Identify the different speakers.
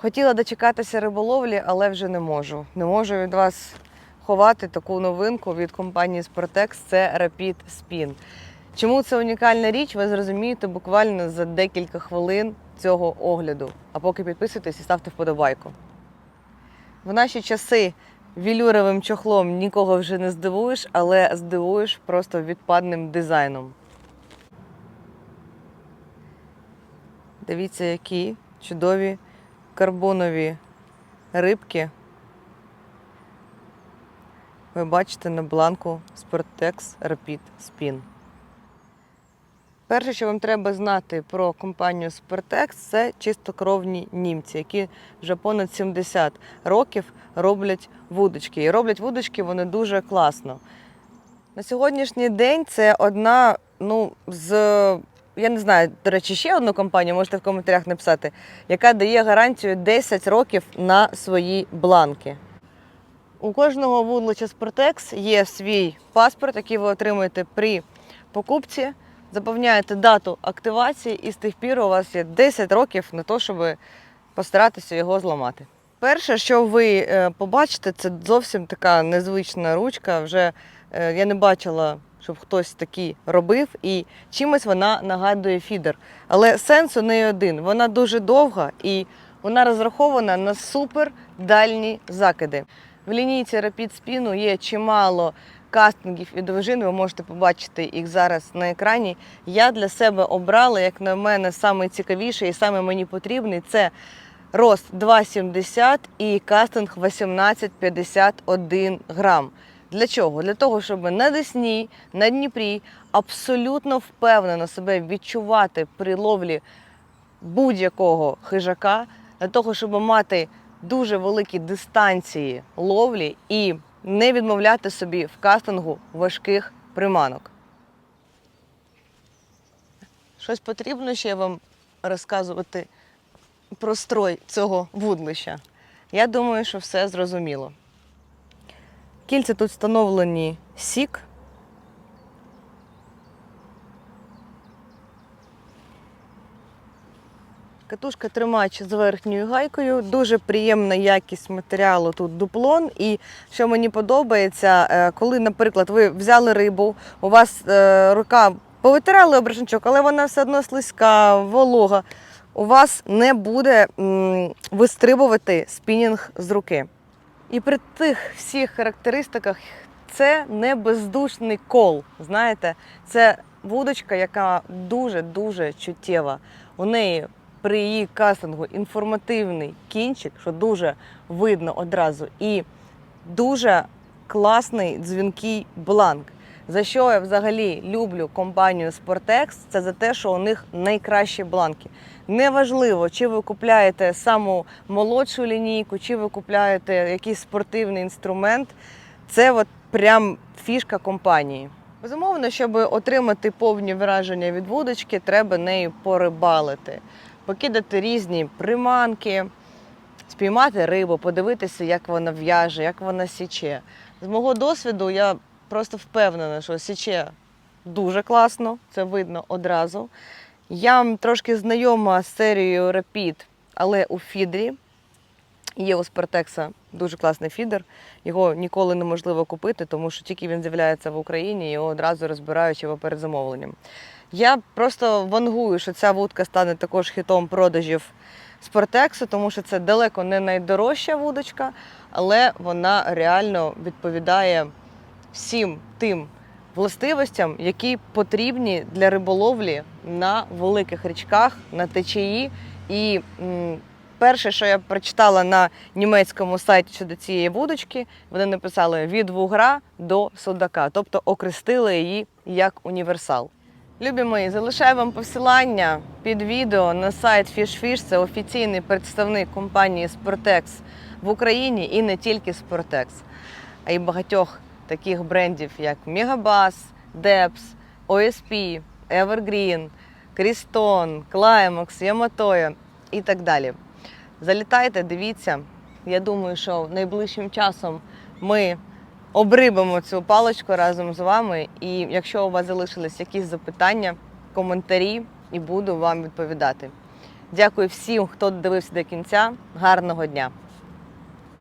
Speaker 1: Хотіла дочекатися риболовлі, але вже не можу. Не можу від вас ховати таку новинку від компанії Sportex – це Rapid Spin. Чому це унікальна річ, ви зрозумієте буквально за декілька хвилин цього огляду. А поки підписуйтесь і ставте вподобайку. В наші часи вілюровим чохлом нікого вже не здивуєш, але здивуєш просто відпадним дизайном. Дивіться, які чудові карбонові рибки. Ви бачите на бланку Sportex Rapid Spin. Перше, що вам треба знати про компанію Sportex, це чистокровні німці, які вже понад 70 років роблять вудочки. І роблять вудочки вони дуже класно. На сьогоднішній день це одна ну, з я не знаю, до речі, ще одну компанію, можете в коментарях написати, яка дає гарантію 10 років на свої бланки. У кожного вудлича Sportex є свій паспорт, який ви отримуєте при покупці. Заповняєте дату активації, і з тих пір у вас є 10 років на те, щоб постаратися його зламати. Перше, що ви е, побачите, це зовсім така незвична ручка. Вже е, я не бачила, щоб хтось такий робив, і чимось вона нагадує фідер. Але сенс у неї один. Вона дуже довга і вона розрахована на супер дальні закиди. В лінійці Rapid Spin є чимало кастингів і довжин. Ви можете побачити їх зараз на екрані. Я для себе обрала, як на мене, найцікавіший і саме мені потрібний це рост 2,70 і кастинг 18,51 грам. Для чого? Для того, щоб на Десні, на Дніпрі абсолютно впевнено себе відчувати при ловлі будь-якого хижака, для того, щоб мати дуже великі дистанції ловлі і не відмовляти собі в кастингу важких приманок. Щось потрібно ще вам розказувати про строй цього вудлища. Я думаю, що все зрозуміло. Кільця тут встановлені сік. Катушка тримач з верхньою гайкою. Дуже приємна якість матеріалу тут дуплон. І що мені подобається, е, коли, наприклад, ви взяли рибу, у вас е, рука повитирали обрашничок, але вона все одно слизька, волога. У вас не буде вистрибувати спінінг з руки. І при тих всіх характеристиках це не бездушний кол. Знаєте, це вудочка, яка дуже-дуже чуттєва. У неї при її кастингу інформативний кінчик, що дуже видно одразу, і дуже класний дзвінкий бланк. За що я взагалі люблю компанію Sportex, це за те, що у них найкращі бланки. Неважливо, чи ви купляєте саму молодшу лінійку, чи ви купляєте якийсь спортивний інструмент. Це от прям фішка компанії. Безумовно, щоб отримати повні враження від вудочки, треба нею порибалити, покидати різні приманки, спіймати рибу, подивитися, як вона в'яже, як вона січе. З мого досвіду я просто впевнена, що січе дуже класно, це видно одразу. Я трошки знайома з серією Rapid, але у фідрі. Є у Спартекса дуже класний фідер. Його ніколи неможливо купити, тому що тільки він з'являється в Україні, його одразу розбирають його перед замовленням. Я просто вангую, що ця вудка стане також хітом продажів Спортексу, тому що це далеко не найдорожча вудочка, але вона реально відповідає всім тим властивостям, які потрібні для риболовлі на великих річках, на течії. І м, перше, що я прочитала на німецькому сайті щодо цієї вудочки, вони написали від вугра до судака, тобто окрестили її як універсал. Любі мої, залишаю вам посилання під відео на сайт FishFish. Це офіційний представник компанії Sportex в Україні і не тільки Sportex, а й багатьох таких брендів, як Megabass, Depps, OSP, Evergreen, Крістон, Climax, Yamato і так далі. Залітайте, дивіться. Я думаю, що найближчим часом ми обрибимо цю паличку разом з вами. І якщо у вас залишились якісь запитання, коментарі, і буду вам відповідати. Дякую всім, хто дивився до кінця. Гарного дня!